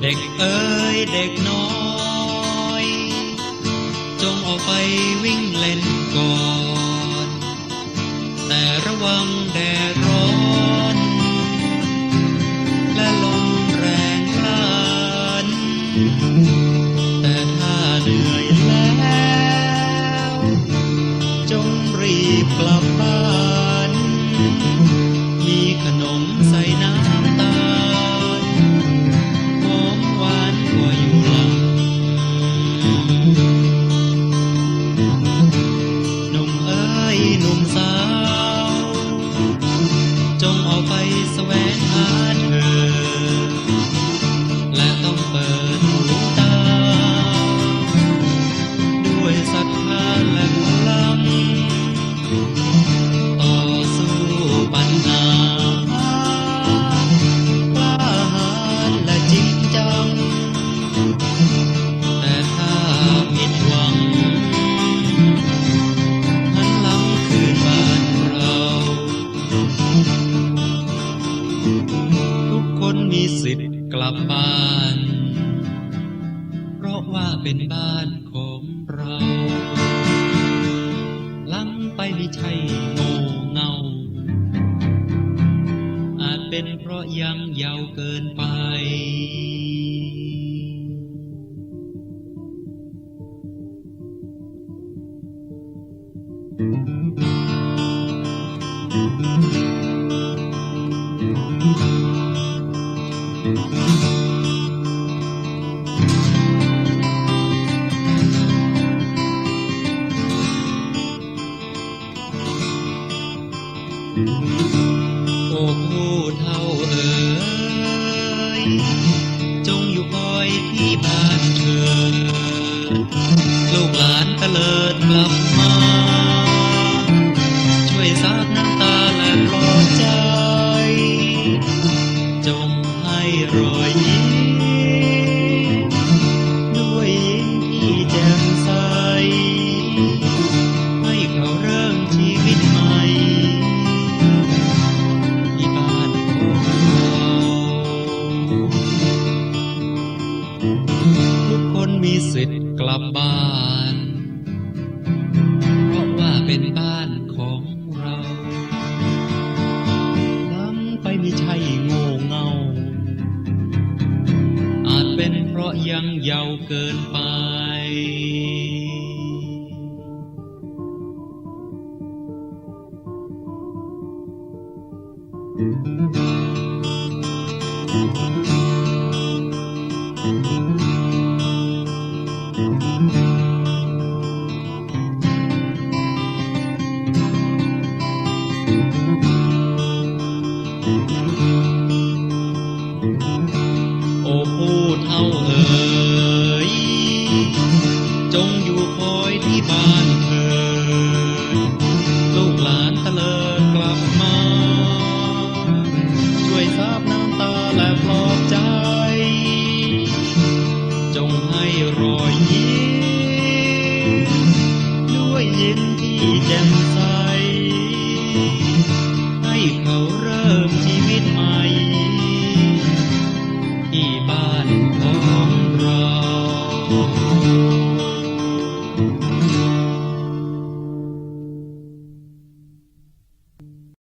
เด็กเอ๋ยเด็กน้อย จงออกไปวิ่งเล่นก่อน แต่ระวังแดดาทุกคนมีสิทธิ์กลับบ้าน เพราะว่าเป็นบ้านของเรา ไม่ใช่โง่เงา อาจเป็นเพราะยังเยาวเกินไป โอ้ผู้เท่าเอ๋ยจงอยู่คอยที่บ้านเธอ ลูกหลานตะเลิดกลับมา มีสิทธิ์กลับบ้าน เพราะว่าเป็นบ้านของเราล้ำไปไม่ใช่โง่เงา อาจเป็นเพราะยังเยาว์เกินไปโอ้ผู้เท่าเอ๋ยจงอยู่คอยที่บ้านเธอลูกหลานตะเลิดกลับมา ช่วยซาบน้ำตาและปลอบใจ จงให้รอยยิ้มด้วยยิ้มที่แจ่ม